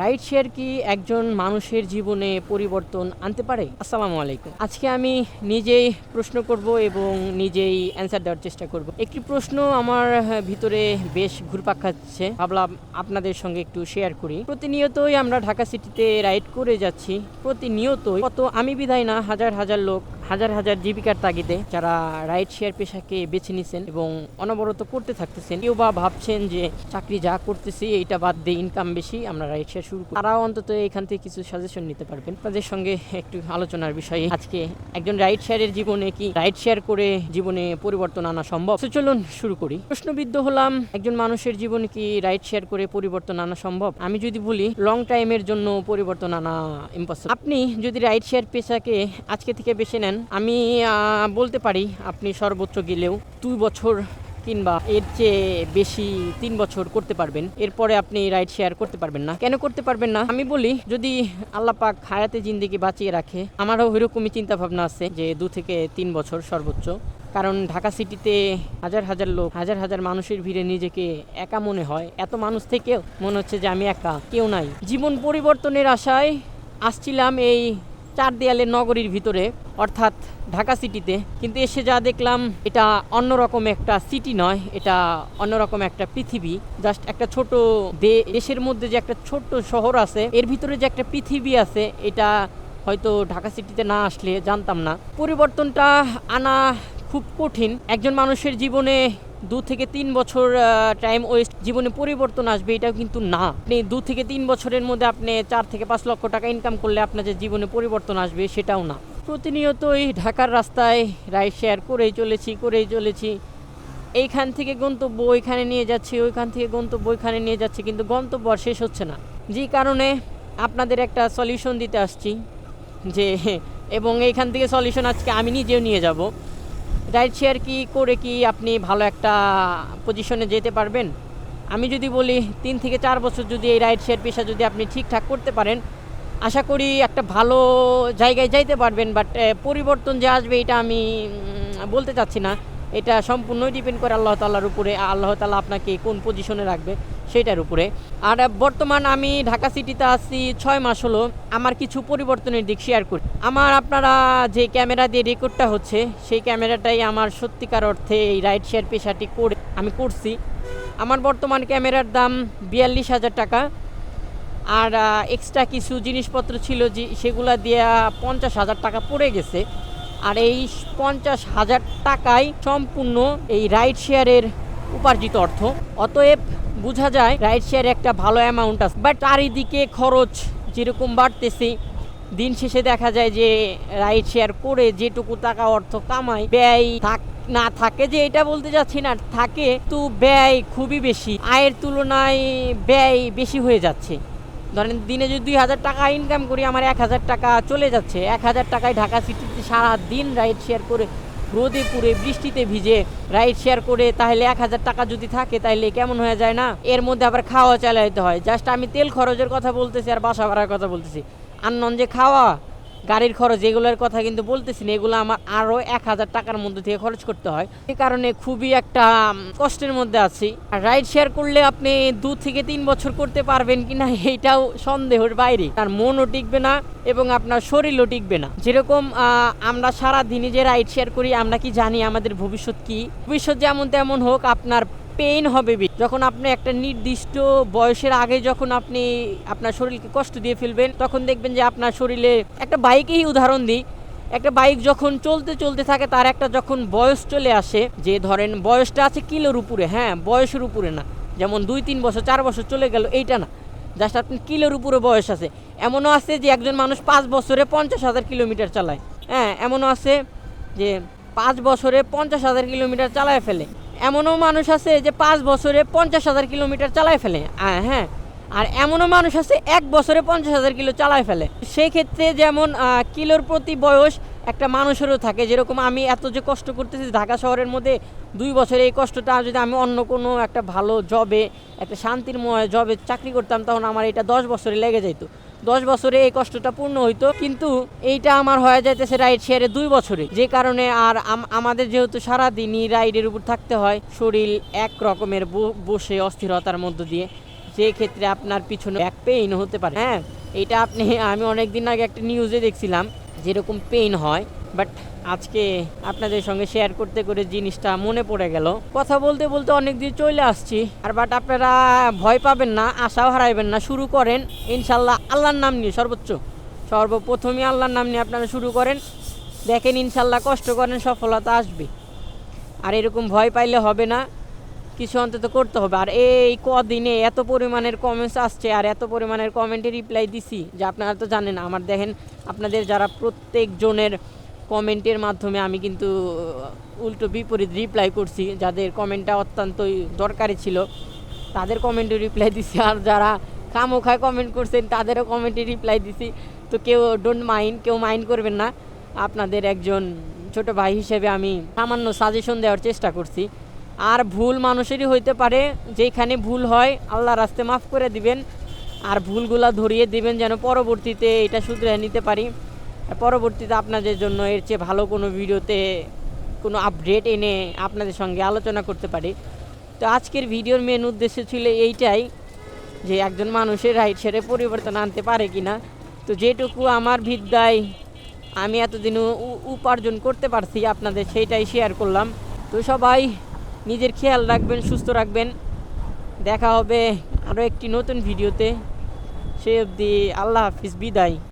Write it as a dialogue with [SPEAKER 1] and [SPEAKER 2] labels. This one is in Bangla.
[SPEAKER 1] রাইড শেয়ার কি একজন মানুষের জীবনে পরিবর্তন আনতে পারে? আসসালামু আলাইকুম। আজকে আমি নিজেই প্রশ্ন করব এবং নিজেই অ্যান্সার দেওয়ার চেষ্টা করব। একটি প্রশ্ন আমার ভিতরে বেশ ঘুরপাক খাচ্ছে। ভাবলাম আপনাদের সঙ্গে একটু শেয়ার করি। প্রতিনিয়তই আমরা ঢাকা সিটিতে রাইড করে যাচ্ছি। প্রতিনিয়তই। কত আমি বিধায় না, হাজার হাজার লোক হাজার হাজার জীবিকার তাগিদে যারা রাইড শেয়ার পেশাকে বেছে নিছেন এবং অনবরত করতে থাকতেছেন, কেউ বা ভাবছেন যে চাকরি যা করতেছি, এইটা বাদ দিয়ে ইনকাম বেশি, আমরা রাইড শেয়ার শুরু করি। তারাও অন্তত এখান থেকে কিছু সাজেশন নিতে পারবেন। তাদের সঙ্গে একটু আলোচনার বিষয়ে আজকে একজন রাইড শেয়ারের জীবনে কি রাইড শেয়ার করে জীবনে পরিবর্তন আনা সম্ভব? চলুন শুরু করি। প্রশ্নবিদ্ধ হলাম, একজন মানুষের জীবনে কি রাইড শেয়ার করে পরিবর্তন আনা সম্ভব? আমি যদি বলি লং টাইমের জন্য পরিবর্তন আনা ইম্পসিবল আপনি যদি রাইড শেয়ার পেশাকে আজকে থেকে বেছে নেন আমি বলতে পারি আপনি সর্বোচ্চ গেলেও দুই বছর কিংবা এর চেয়ে বেশি তিন বছর করতে পারবেন। এরপরে আপনি রাইড শেয়ার করতে পারবেন না। কেন করতে পারবেন না? আমি বলি, যদি আল্লাহ পাক হায়াতে জিন্দিগি বাঁচিয়ে রাখে, আমারও ওইরকমই চিন্তা ভাবনা আছে যে দু থেকে তিন বছর সর্বোচ্চ। কারণ ঢাকা সিটিতে হাজার হাজার লোক, হাজার হাজার মানুষের ভিড়ে নিজেকে একা মনে হয়। এত মানুষ থেকেও মনে হচ্ছে যে আমি একা, কেউ নাই। জীবন পরিবর্তনের আশায় আসছিলাম এই চার দেয়ালের নগরীর ভিতরে, অর্থাৎ ঢাকা সিটিতে। কিন্তু এসে যা দেখলাম, এটা অন্যরকম একটা সিটি নয়, এটা অন্যরকম একটা পৃথিবী। জাস্ট একটা ছোট দেশের মধ্যে যে একটা ছোট্ট শহর আছে, এর ভিতরে যে একটা পৃথিবী আছে, এটা হয়তো ঢাকা সিটিতে না আসলে জানতাম না। পরিবর্তনটা আনা খুব কঠিন। একজন মানুষের জীবনে দু থেকে তিন বছর টাইম ওয়েস্ট জীবনে পরিবর্তন আসবে, এটাও কিন্তু না। আপনি দু থেকে তিন বছরের মধ্যে আপনি চার থেকে পাঁচ লক্ষ টাকা ইনকাম করলে আপনার যে জীবনে পরিবর্তন আসবে, সেটাও না। প্রতিনিয়তই ঢাকার রাস্তায় রাইড শেয়ার করেই চলেছি করেই চলেছি। এইখান থেকে গন্তব্য ওইখানে নিয়ে যাচ্ছি, ওইখান থেকে গন্তব্য ওইখানে নিয়ে যাচ্ছি, কিন্তু গন্তব্য আর শেষ হচ্ছে না। যে কারণে আপনাদের একটা সলিউশন দিতে আসছি, যে এবং এইখান থেকে সলিউশন আজকে আমি নিজেও নিয়ে যাব। রাইড শেয়ার কি করে কি আপনি ভালো একটা পজিশনে যেতে পারবেন? আমি যদি বলি তিন থেকে চার বছর যদি এই রাইড শেয়ার পেশা যদি আপনি ঠিকঠাক করতে পারেন, আশা করি একটা ভালো জায়গায় যাইতে পারবেন বাট পরিবর্তন যে আসবে এটা আমি বলতে চাচ্ছি না। এটা সম্পূর্ণই ডিপেন্ড করে আল্লাহ তাল্লার উপরে আল্লাহ তালা আপনাকে কোন পজিশনে রাখবে সেটার উপরে। আর বর্তমান আমি ঢাকা সিটিতে আছি ছয় মাস হলো, আমার কিছু পরিবর্তনের দিক শেয়ার করি। আমার আপনারা যে ক্যামেরা দিয়ে রেকর্ডটা হচ্ছে, সেই ক্যামেরাটাই আমার সত্যিকার অর্থে এই রাইড শেয়ার পেশাটি করে আমি করছি। আমার বর্তমান ক্যামেরার দাম বিয়াল্লিশ হাজার টাকা। আর এক্সট্রা কিছু জিনিসপত্র ছিল যে, সেগুলো দিয়ে পঞ্চাশ হাজার টাকা পড়ে গেছে। আর এই পঞ্চাশ হাজার টাকায় সম্পূর্ণ এই রাইড শেয়ারের উপার্জিত অর্থ। অতএব বোঝা যায় রাইড শেয়ার একটা ভালো অ্যামাউন্ট আছে। বাট চারিদিকে খরচ যেরকম বাড়তেছে, দিন শেষে দেখা যায় যে রাইড শেয়ার করে যেটুকু টাকা অর্থ কামাই ব্যয় থাক, না থাকে যে এটা বলতে যাচ্ছি না, থাকে, তো ব্যয় খুবই বেশি। আয়ের তুলনায় ব্যয় বেশি হয়ে যাচ্ছে। ধরেন দিনে যদি দুই হাজার টাকা ইনকাম করি, আমার এক হাজার টাকা চলে যাচ্ছে। এক হাজার টাকায় ঢাকা সিটিতে সারা দিন রাইড শেয়ার করে রোদে পুরে বৃষ্টিতে ভিজে রাইড শেয়ার করে, তাহলে এক হাজার টাকা যদি থাকে, তাহলে কেমন হয়ে যায় না? এর মধ্যে আবার খাওয়া চালাইতে হয়। জাস্ট আমি তেল খরচের কথা বলতেছি আর বাসা ভাড়ার কথা বলতেছি। আর নন যে খাওয়া গাড়ির খরচ, এগুলোর কথা কিন্তু বলতেছি না, এগুলো আমার আরও এক হাজার টাকার মধ্যে থেকে খরচ করতে হয়। এই কারণে খুবই একটা কষ্টের মধ্যে আছি। আর রাইড শেয়ার করলে আপনি দু থেকে তিন বছর করতে পারবেন কিনা এইটাও সন্দেহের বাইরে। তার মনও টিকবে না এবং আপনার শরীরও টিকবে না। যেরকম আমরা সারা দিনে যে রাইড শেয়ার করি, আমরা কি জানি আমাদের ভবিষ্যৎ কি? ভবিষ্যৎ যেমন তেমন হোক, আপনার পেইন হবে। যখন আপনি একটা নির্দিষ্ট বয়সের আগে যখন আপনি আপনার শরীরকে কষ্ট দিয়ে ফেলবেন, তখন দেখবেন যে আপনার শরীরে একটা বাইকেই উদাহরণ দিই। একটা বাইক যখন চলতে চলতে থাকে, তার একটা যখন বয়স চলে আসে, যে ধরেন বয়সটা আছে কিলোর উপরে হ্যাঁ বয়সের উপরে না। যেমন দুই, তিন বছর, চার বছর চলে গেল, এইটা না। জাস্ট আপনি কিলোর উপরে বয়স আছে। এমনও আছে যে একজন মানুষ পাঁচ বছরে পঞ্চাশ হাজার কিলোমিটার চালায়। হ্যাঁ এমনও আছে যে পাঁচ বছরে পঞ্চাশ হাজার কিলোমিটার চালায় ফেলে। এমনও মানুষ আছে যে পাঁচ বছরে পঞ্চাশ হাজার কিলোমিটার চালায় ফেলে হ্যাঁ। আর এমনও মানুষ আছে এক বছরে পঞ্চাশ হাজার কিলো চালায় ফেলে। সেই ক্ষেত্রে যেমন কিলোর প্রতি বয়স একটা মানুষেরও থাকে। যেরকম আমি এত যে কষ্ট করতেছি ঢাকা শহরের মধ্যে, দুই বছরে এই কষ্টটা যদি আমি অন্য কোনো একটা ভালো জবে একটা শান্তিরময় জবে চাকরি করতাম, তখন আমার এটা দশ বছরে লেগে যেত দশ বছরে এই কষ্টটা পূর্ণ হইতো, কিন্তু এইটা আমার হয়ে যাইতেছে রাইড শেয়ারে দুই বছরে। যে কারণে আর আম- আমাদের যেহেতু সারাদিনই রাইডের উপর থাকতে হয়, শরীর এক রকমের বসে অস্থিরতার মধ্য দিয়ে, যে ক্ষেত্রে আপনার পিছনে এক পেইন হতে পারে। হ্যাঁ এটা আপনি আমি অনেক দিন আগে একটা নিউজে দেখছিলাম, যেরকম পেইন হয় বাট আজকে আপনাদের সঙ্গে শেয়ার করতে করে জিনিসটা মনে পড়ে গেল। কথা বলতে বলতে অনেক দিন চলে আসছি, আর বাট আপনারা ভয় পাবেন না, আশাও হারাইবেন না, শুরু করেন ইনশাল্লাহ আল্লাহর নাম নিয়ে, সর্বোচ্চ। সর্বপ্রথমে আল্লাহর নাম নিয়ে আপনারা শুরু করেন, দেখেন ইনশাল্লাহ কষ্ট করেন, সফলতা আসবে। আর এরকম ভয় পাইলে হবে না, কিছু অন্তত করতে হবে। আর এই কদিনে এত পরিমাণের কমেন্টস আসছে, আর এত পরিমাণের কমেন্টে রিপ্লাই দিছি, যে আপনারা তো জানেন, আমার দেখেন আপনাদের যারা প্রত্যেকজনের কমেন্টের মাধ্যমে আমি কিন্তু উল্টো বিপরীত রিপ্লাই করছি। যাদের কমেন্টটা অত্যন্তই দরকারি ছিল, তাদের কমেন্টে রিপ্লাই দিছি। আর যারা খামোখায় কমেন্ট করছেন, তাদেরও কমেন্টে রিপ্লাই দিছি। তো কেউ ডোন্ট মাইন্ড কেউ মাইন্ড করবেন না। আপনাদের একজন ছোট ভাই হিসেবে আমি সামান্য সাজেশন দেওয়ার চেষ্টা করছি। আর ভুল মানুষেরই হইতে পারে, যেখানে ভুল হয় আল্লাহ রাস্তে মাফ করে দিবেন। আর ভুলগুলা ধরিয়ে দিবেন, যেন পরবর্তীতে এটা শুধরে নিতে পারি। পরবর্তীতে আপনাদের জন্য এর চেয়ে ভালো কোনো ভিডিওতে কোনো আপডেট এনে আপনাদের সঙ্গে আলোচনা করতে পারি। তো আজকের ভিডিওর মেন উদ্দেশ্য ছিল এইটাই যে একজন মানুষের রাইট সেরে পরিবর্তন আনতে পারে কিনা। তো যেটুকু আমার বিদ্যায় আমি এতদিন উপার্জন করতে পারছি আপনাদের সেইটাই শেয়ার করলাম। তো সবাই নিজের খেয়াল রাখবেন, সুস্থ রাখবেন। দেখা হবে আরও একটি নতুন ভিডিওতে। সে অবধি আল্লাহ হাফিজ, বিদায়।